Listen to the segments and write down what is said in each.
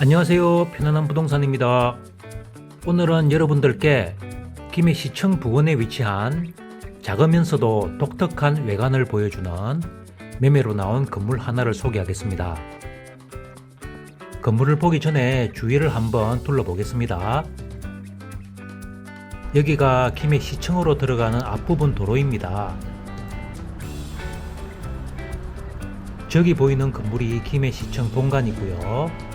안녕하세요. 편안한 부동산입니다. 오늘은 여러분들께 김해시청 부근에 위치한 작으면서도 독특한 외관을 보여주는 매매로 나온 건물 하나를 소개하겠습니다. 건물을 보기 전에 주위를 한번 둘러보겠습니다. 여기가 김해시청으로 들어가는 앞부분 도로입니다. 저기 보이는 건물이 김해시청 본관이고요.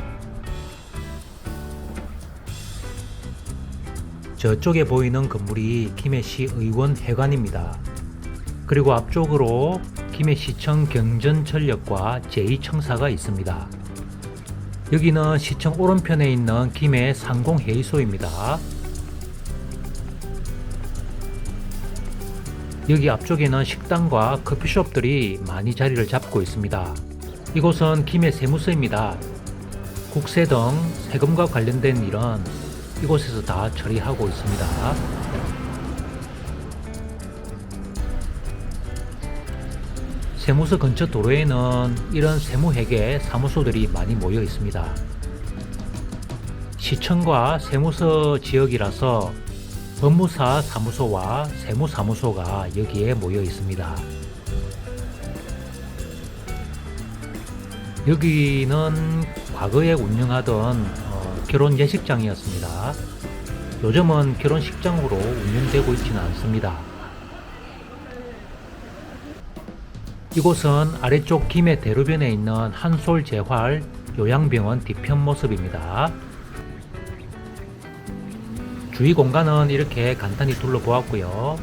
저쪽에 보이는 건물이 김해시 의원 회관입니다. 그리고 앞쪽으로 김해시청 경전전력과 제2청사가 있습니다. 여기는 시청 오른편에 있는 김해 상공회의소입니다. 여기 앞쪽에는 식당과 커피숍들이 많이 자리를 잡고 있습니다. 이곳은 김해 세무서입니다. 국세 등 세금과 관련된 일은 이곳에서 다 처리하고 있습니다. 세무서 근처 도로에는 이런 세무회계 사무소들이 많이 모여 있습니다. 시청과 세무서 지역이라서 법무사 사무소와 세무사무소가 여기에 모여 있습니다. 여기는 과거에 운영하던 어, 결혼 예식장이었습니다. 요즘은 결혼식장으로 운영되고 있지는 않습니다. 이곳은 아래쪽 김해 대로변에 있는 한솔 재활 요양병원 뒤편 모습입니다. 주위 공간은 이렇게 간단히 둘러보았고요.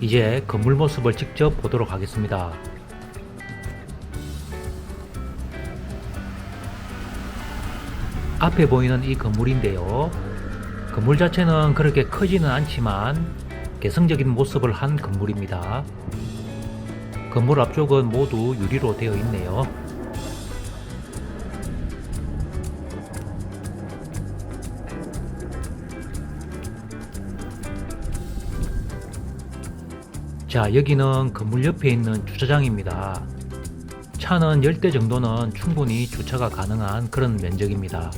이제 건물 모습을 직접 보도록 하겠습니다. 앞에 보이는 이 건물인데요. 건물 자체는 그렇게 크지는 않지만 개성적인 모습을 한 건물입니다. 건물 앞쪽은 모두 유리로 되어 있네요. 자, 여기는 건물 옆에 있는 주차장입니다. 차는 10대 정도는 충분히 주차가 가능한 그런 면적입니다.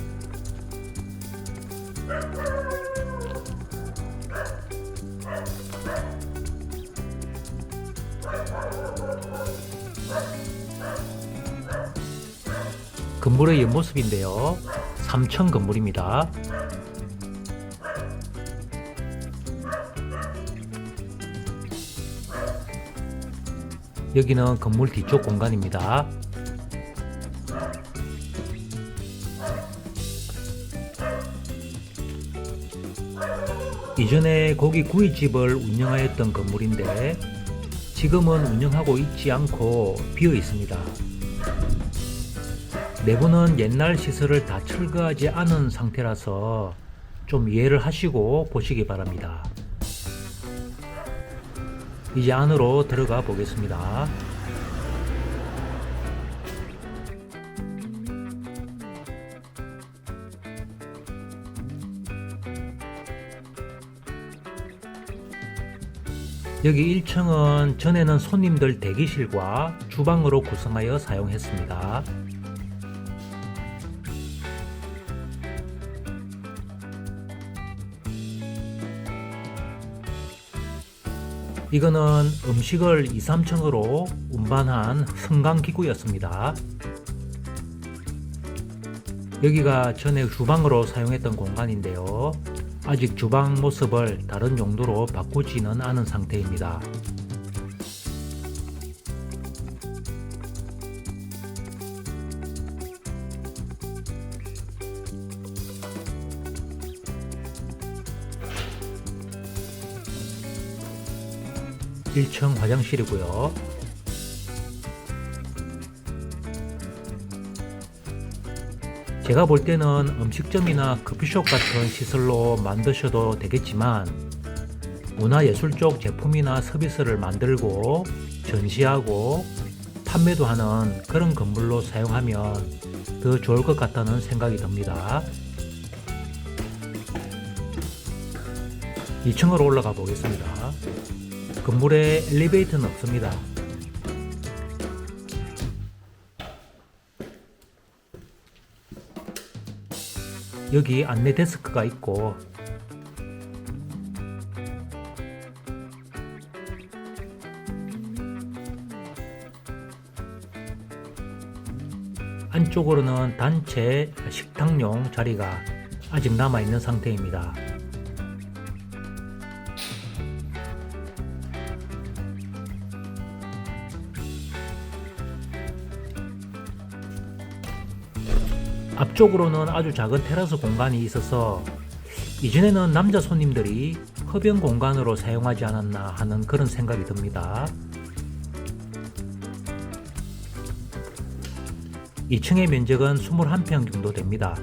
건물의 옆모습인데요. 3층 건물입니다. 여기는 건물 뒤쪽 공간입니다. 이전에 고기 구이집을 운영하였던 건물인데 지금은 운영하고 있지 않고 비어 있습니다. 내부는 옛날 시설을 다 철거하지 않은 상태라서 좀 이해를 하시고 보시기 바랍니다. 이제 안으로 들어가 보겠습니다. 여기 1층은 전에는 손님들 대기실과 주방으로 구성하여 사용했습니다. 이거는 음식을 2, 3층으로 운반한 승강기구였습니다. 여기가 전에 주방으로 사용했던 공간인데요. 아직 주방 모습을 다른 용도로 바꾸지는 않은 상태입니다. 일층 화장실이고요. 제가 볼 때는 음식점이나 커피숍 같은 시설로 만드셔도 되겠지만 문화예술 쪽 제품이나 서비스를 만들고 전시하고 판매도 하는 그런 건물로 사용하면 더 좋을 것 같다는 생각이 듭니다. 2층으로 올라가 보겠습니다. 건물에 엘리베이터는 없습니다. 여기 안내 데스크가 있고 안쪽으로는 단체 식탁용 자리가 아직 남아 있는 상태입니다. 앞쪽으로는 아주 작은 테라스 공간이 있어서 이전에는 남자 손님들이 흡연 공간으로 사용하지 않았나 하는 그런 생각이 듭니다. 2층의 면적은 21평 정도 됩니다.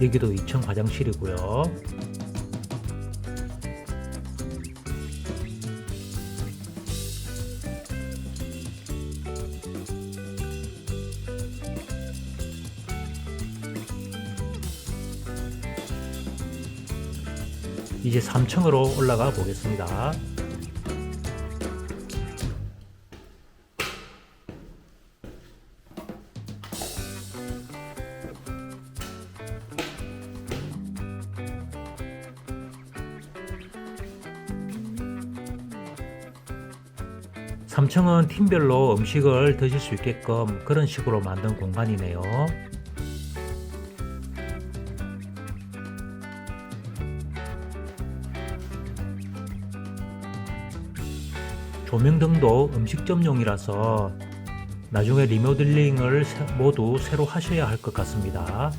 여기도 2층 화장실이고요. 이제 3층으로 올라가 보겠습니다. 삼층은 팀별로 음식을 드실 수 있게끔 그런 식으로 만든 공간이네요. 조명등도 음식점용이라서 나중에 리모델링을 새- 모두 새로 하셔야 할 것 같습니다.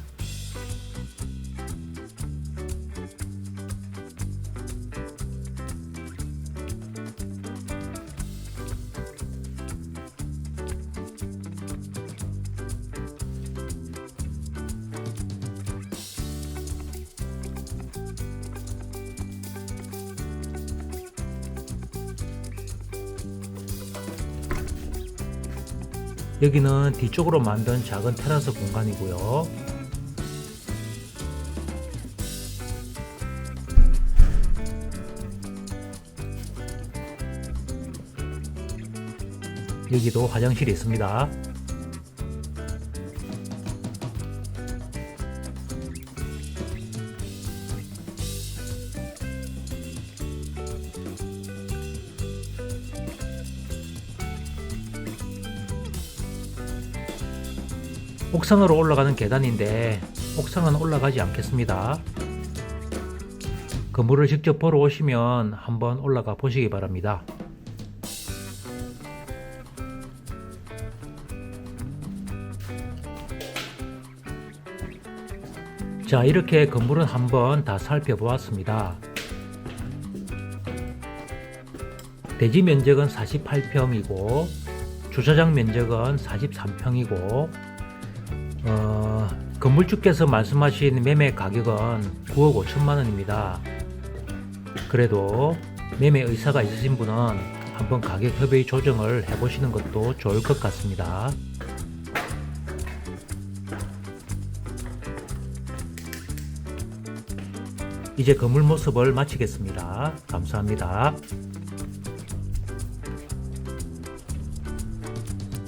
여기는 뒤쪽으로 만든 작은 테라스 공간이고요. 여기도 화장실이 있습니다. 옥상으로 올라가는 계단인데 옥상은 올라가지 않겠습니다. 건물을 직접 보러 오시면 한번 올라가 보시기 바랍니다. 자, 이렇게 건물은 한번 다 살펴보았습니다. 대지 면적은 48평이고 주차장 면적은 43평이고 어, 건물주께서 말씀하신 매매 가격은 9억 5천만 원입니다. 그래도 매매 의사가 있으신 분은 한번 가격 협의 조정을 해보시는 것도 좋을 것 같습니다. 이제 건물 모습을 마치겠습니다. 감사합니다.